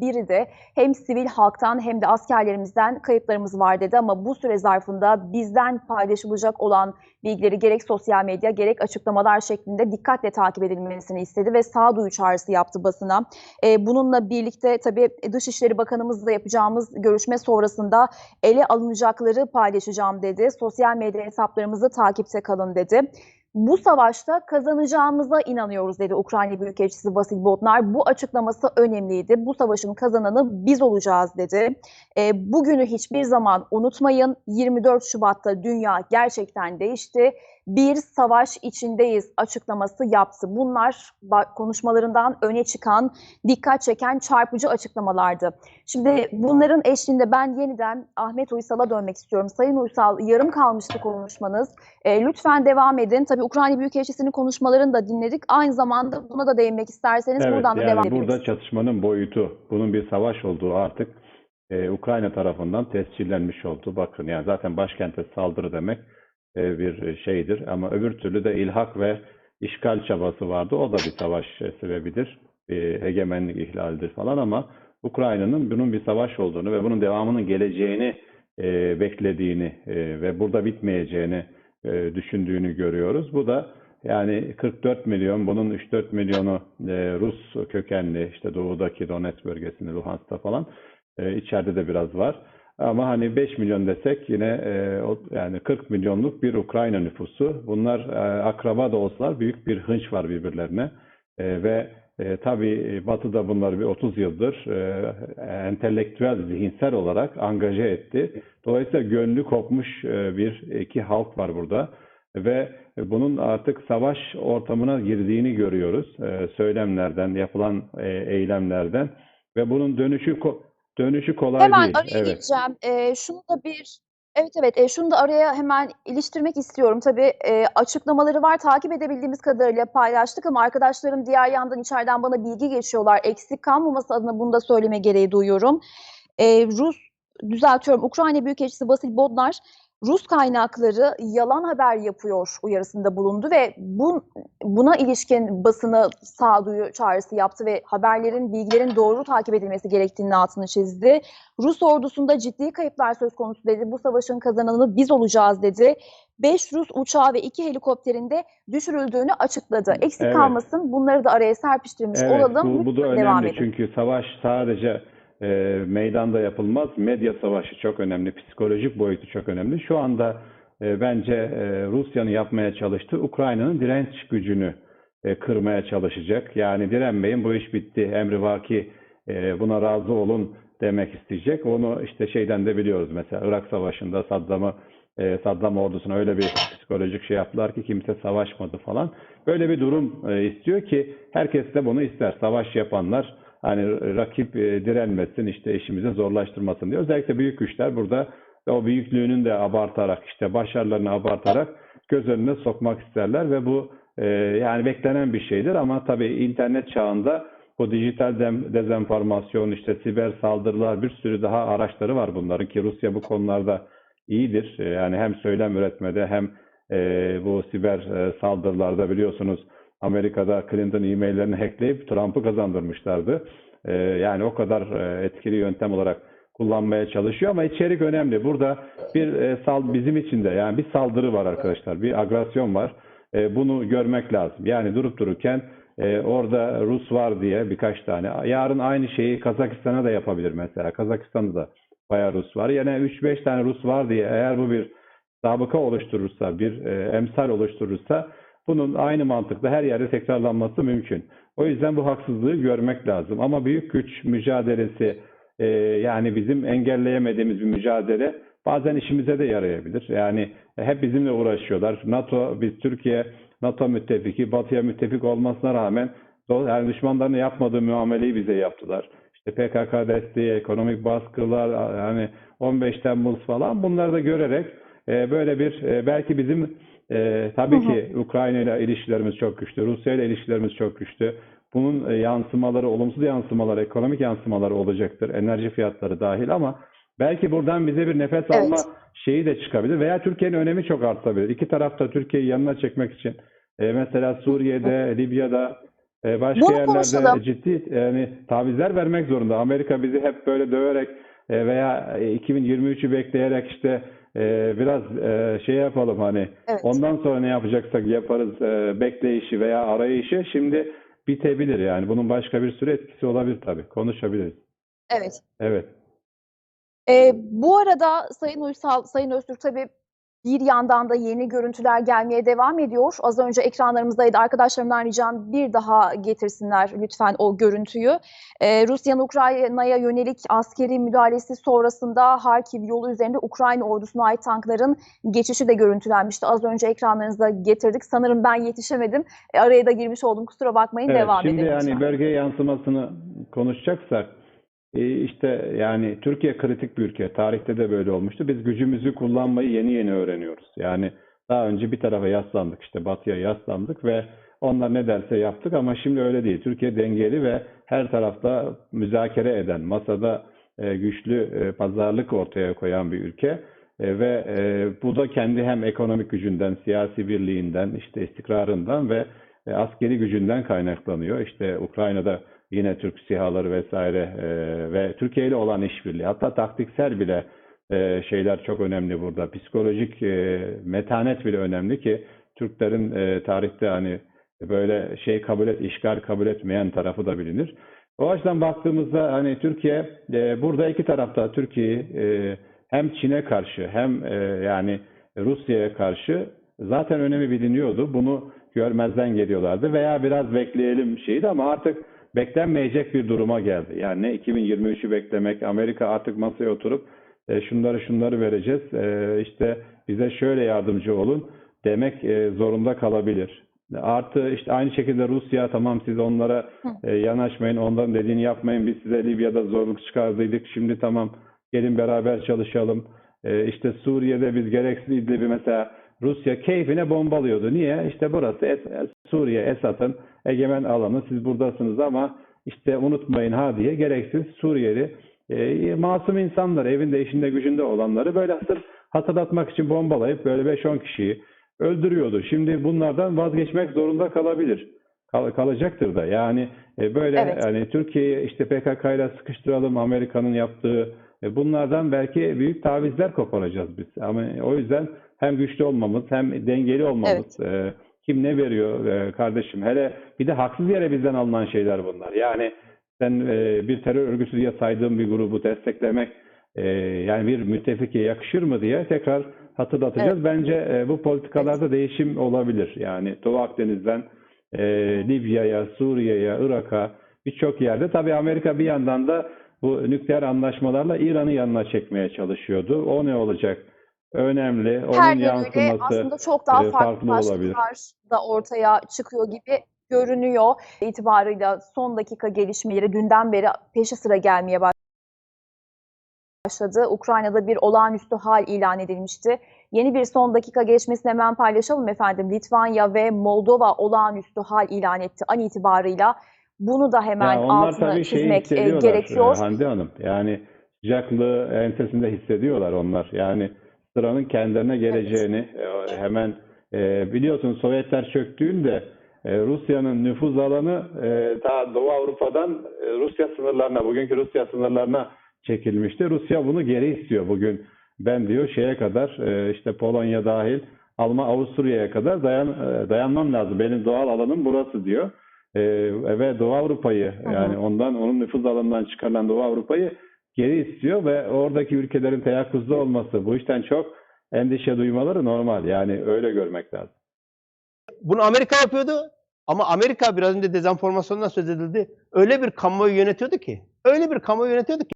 biri de hem sivil halktan hem de askerlerimizden kayıplarımız var dedi ama bu süre zarfında bizden paylaşılacak olan bilgileri gerek sosyal medya gerek açıklamalar şeklinde dikkatle takip edilmesini istedi ve sağduyu çağrısı yaptı basına. Ee, bununla birlikte tabii Dışişleri Bakanımızla yapacağımız görüşme sonrasında ele alınacakları paylaşacağım dedi. Sosyal medya hesaplarımızı takipte kalın dedi. Bu savaşta kazanacağımıza inanıyoruz dedi Ukrayna Büyükelçisi Vasil Botnar. Bu açıklaması önemliydi. Bu savaşın kazananı biz olacağız dedi. E, bugünü hiçbir zaman unutmayın. 24 Şubat'ta dünya gerçekten değişti. Bir savaş içindeyiz açıklaması yaptı. Bunlar konuşmalarından öne çıkan, dikkat çeken çarpıcı açıklamalardı. Şimdi bunların eşliğinde ben yeniden Ahmet Uysal'a dönmek istiyorum. Sayın Uysal yarım kalmıştı konuşmanız. E, lütfen devam edin. Tabii Ukrayna Büyükelçisi'nin konuşmalarını da dinledik. Aynı zamanda buna da değinmek isterseniz evet, buradan da yani devam edebiliriz. Burada çatışmanın boyutu, bunun bir savaş olduğu artık e, Ukrayna tarafından tescillenmiş oldu. Bakın yani zaten başkente saldırı demek e, bir şeydir ama öbür türlü de ilhak ve işgal çabası vardı. O da bir savaş sebebidir. Bir egemenlik ihlalidir falan ama Ukrayna'nın bunun bir savaş olduğunu ve bunun devamının geleceğini e, beklediğini e, ve burada bitmeyeceğini e, düşündüğünü görüyoruz. Bu da yani 44 milyon, bunun 3-4 milyonu e, Rus kökenli, işte doğudaki Donetsk bölgesinde, Luhansk'ta falan, e, içeride de biraz var. Ama hani 5 milyon desek yine yani 40 milyonluk bir Ukrayna nüfusu. Bunlar akraba da olsalar büyük bir hınç var birbirlerine. Ve e, tabii Batı'da bunları bir 30 yıldır e, entelektüel, zihinsel olarak angaje etti. Dolayısıyla gönlü kopmuş e, bir iki halk var burada ve bunun artık savaş ortamına girdiğini görüyoruz. E, söylemlerden, yapılan e, eylemlerden ve bunun dönüşü dönüşü kolay Hemen değil. araya Evet. gireceğim. Eee, şunu da bir Evet, evet. Eee, şunu da araya hemen iliştirmek istiyorum. Tabii, eee, açıklamaları var. Takip edebildiğimiz kadarıyla paylaştık ama arkadaşlarım diğer yandan içeriden bana bilgi geçiyorlar. Eksik kalmaması adına bunu da söyleme gereği duyuyorum. Eee, Rus düzeltiyorum, Ukrayna Büyükelçisi Vasil Bodnar, Rus kaynakları yalan haber yapıyor uyarısında bulundu ve bu, buna ilişkin basını sağduyu çağrısı yaptı ve haberlerin, bilgilerin doğru takip edilmesi gerektiğini altını çizdi. Rus ordusunda ciddi kayıplar söz konusu dedi. Bu savaşın kazananı biz olacağız dedi. 5 Rus uçağı ve 2 helikopterinde düşürüldüğünü açıkladı. Eksik Evet. kalmasın bunları da araya serpiştirmiş Evet, olalım. bu, bu da devam önemli edin. çünkü savaş sadece e, meydanda yapılmaz. Medya savaşı çok önemli, psikolojik boyutu çok önemli. Şu anda e, bence e, Rusya'nın yapmaya çalıştığı Ukrayna'nın direnç gücünü e, kırmaya çalışacak. Yani direnmeyin bu iş bitti, emri var ki e, buna razı olun demek isteyecek. Onu işte şeyden de biliyoruz mesela Irak Savaşı'nda Saddam'ı e, Saddam ordusuna öyle bir psikolojik şey yaptılar ki kimse savaşmadı falan. Böyle bir durum e, istiyor ki herkes de bunu ister. Savaş yapanlar hani rakip e, direnmesin, işte işimizi zorlaştırmasın diye. Özellikle büyük güçler burada o büyüklüğünün de abartarak, işte başarılarını abartarak göz önüne sokmak isterler ve bu e, yani beklenen bir şeydir ama tabii internet çağında bu dijital dezenformasyon, işte siber saldırılar bir sürü daha araçları var bunların ki Rusya bu konularda iyidir. E, Yani hem söylem üretmede hem bu siber e, saldırılarda biliyorsunuz Amerika'da Clinton e-maillerini hackleyip Trump'ı kazandırmışlardı. E, yani o kadar e, etkili yöntem olarak kullanmaya çalışıyor ama içerik önemli. Burada bir e, sal bizim için de yani bir saldırı var arkadaşlar. Bir agresyon var. E, bunu görmek lazım. Yani durup dururken e, orada Rus var diye birkaç tane. Yarın aynı şeyi Kazakistan'a da yapabilir mesela. Kazakistan'da da bayağı Rus var. Yani 3-5 tane Rus var diye eğer bu bir sabıka oluşturursa, bir e, emsal oluşturursa bunun aynı mantıkla her yerde tekrarlanması mümkün. O yüzden bu haksızlığı görmek lazım. Ama büyük güç mücadelesi e, yani bizim engelleyemediğimiz bir mücadele bazen işimize de yarayabilir. Yani hep bizimle uğraşıyorlar. NATO, biz Türkiye NATO müttefiki, Batı'ya müttefik olmasına rağmen yani düşmanlarına yapmadığı muameleyi bize yaptılar. İşte PKK desteği, ekonomik baskılar, yani 15 Temmuz falan bunları da görerek e, böyle bir e, belki bizim e, tabii ki Ukrayna ile ilişkilerimiz çok güçlü, Rusya ile ilişkilerimiz çok güçlü. Bunun e, yansımaları, olumsuz yansımaları, ekonomik yansımaları olacaktır. Enerji fiyatları dahil ama belki buradan bize bir nefes Evet. alma şeyi de çıkabilir veya Türkiye'nin önemi çok artabilir. İki tarafta Türkiye'yi yanına çekmek için e, mesela Suriye'de, Libya'da e, başka Bunu yerlerde konuşalım. ciddi yani tavizler vermek zorunda. Amerika bizi hep böyle döverek e, veya e, 2023'ü bekleyerek işte e, biraz e, şey yapalım hani Evet. ondan sonra ne yapacaksak yaparız e, bekleyişi veya arayışı şimdi bitebilir yani. Bunun başka bir sürü etkisi olabilir tabii. Konuşabiliriz. Evet. Evet. Ee, bu arada Sayın Uysal, Sayın Öztürk tabii bir yandan da yeni görüntüler gelmeye devam ediyor. Az önce ekranlarımızdaydı. Arkadaşlarımdan ricam bir daha getirsinler lütfen o görüntüyü. Ee, Rusya'nın Ukrayna'ya yönelik askeri müdahalesi sonrasında Harkiv yolu üzerinde Ukrayna ordusuna ait tankların geçişi de görüntülenmişti. Az önce ekranlarınıza getirdik. Sanırım ben yetişemedim. E, araya da girmiş oldum. Kusura bakmayın. Evet, devam şimdi edelim. yani lütfen. bölge yansımasını konuşacaksak işte yani Türkiye kritik bir ülke. Tarihte de böyle olmuştu. Biz gücümüzü kullanmayı yeni yeni öğreniyoruz. Yani daha önce bir tarafa yaslandık işte batıya yaslandık ve onlar ne derse yaptık ama şimdi öyle değil. Türkiye dengeli ve her tarafta müzakere eden, masada e, güçlü e, pazarlık ortaya koyan bir ülke. E, ve e, bu da kendi hem ekonomik gücünden, siyasi birliğinden, işte istikrarından ve e, askeri gücünden kaynaklanıyor. İşte Ukrayna'da yine Türk SİHA'ları vesaire e, ve Türkiye ile olan işbirliği hatta taktiksel bile e, şeyler çok önemli burada. Psikolojik e, metanet bile önemli ki Türklerin e, tarihte hani böyle şey kabul et, işgal kabul etmeyen tarafı da bilinir. O açıdan baktığımızda hani Türkiye e, burada iki tarafta Türkiye'yi e, hem Çin'e karşı hem e, yani Rusya'ya karşı zaten önemi biliniyordu. Bunu görmezden geliyorlardı veya biraz bekleyelim şeydi ama artık beklenmeyecek bir duruma geldi. Yani ne 2023'ü beklemek, Amerika artık masaya oturup e, şunları şunları vereceğiz, e, işte bize şöyle yardımcı olun demek e, zorunda kalabilir. Artı işte aynı şekilde Rusya tamam siz onlara e, yanaşmayın, onların dediğini yapmayın. Biz size Libya'da zorluk çıkardıydık. Şimdi tamam gelin beraber çalışalım. E, işte Suriye'de biz gereksiz İdlib'i mesela Rusya keyfine bombalıyordu. Niye? İşte burası Es- Suriye, Esad'ın egemen alanı. Siz buradasınız ama işte unutmayın ha diye gereksiz Suriyeli e, masum insanlar, evinde, işinde, gücünde olanları böyle sırf hatırlatmak için bombalayıp böyle 5-10 kişiyi öldürüyordu. Şimdi bunlardan vazgeçmek zorunda kalabilir. Kal- kalacaktır da. Yani e, böyle Evet. yani Türkiye'yi işte PKK ile sıkıştıralım Amerika'nın yaptığı bunlardan belki büyük tavizler koparacağız biz. Ama o yüzden hem güçlü olmamız hem dengeli olmamız e, kim ne veriyor e, kardeşim hele bir de haksız yere bizden alınan şeyler bunlar. Yani sen e, bir terör örgütü diye saydığım bir grubu desteklemek e, yani bir müttefike yakışır mı diye tekrar hatırlatacağız. Bence e, bu politikalarda değişim olabilir. Yani Doğu Akdeniz'den e, Libya'ya, Suriye'ye, Irak'a birçok yerde. Tabii Amerika bir yandan da bu nükleer anlaşmalarla İran'ı yanına çekmeye çalışıyordu. O ne olacak? Önemli. Onun Her yansıması aslında çok daha e, farklı farklı olabilir. da ortaya çıkıyor gibi görünüyor. İtibarıyla son dakika gelişmeleri dünden beri peşi sıra gelmeye başladı. Ukrayna'da bir olağanüstü hal ilan edilmişti. Yeni bir son dakika gelişmesini hemen paylaşalım efendim. Litvanya ve Moldova olağanüstü hal ilan etti an itibarıyla. Bunu da hemen Ya onlar altını çizmek e, gerekiyor. e, Hande Hanım. Yani sıcaklığı ensesinde hissediyorlar onlar. Yani sıranın kendilerine geleceğini e, hemen e, biliyorsun Sovyetler çöktüğünde e, Rusya'nın nüfuz alanı e, ta Doğu Avrupa'dan e, Rusya sınırlarına, bugünkü Rusya sınırlarına çekilmişti. Rusya bunu geri istiyor bugün. Ben diyor şeye kadar e, işte Polonya dahil Alman Avusturya'ya kadar dayan e, dayanmam lazım. Benim doğal alanım burası diyor. E, ve Doğu Avrupa'yı yani ondan onun nüfuz alanından çıkarılan Doğu Avrupa'yı geri istiyor ve oradaki ülkelerin teyakkuzda olması bu işten çok endişe duymaları normal. Yani öyle görmek lazım. Bunu Amerika yapıyordu ama Amerika biraz önce dezenformasyondan söz edildi. Öyle bir kamuoyu yönetiyordu ki, öyle bir kamuoyu yönetiyordu ki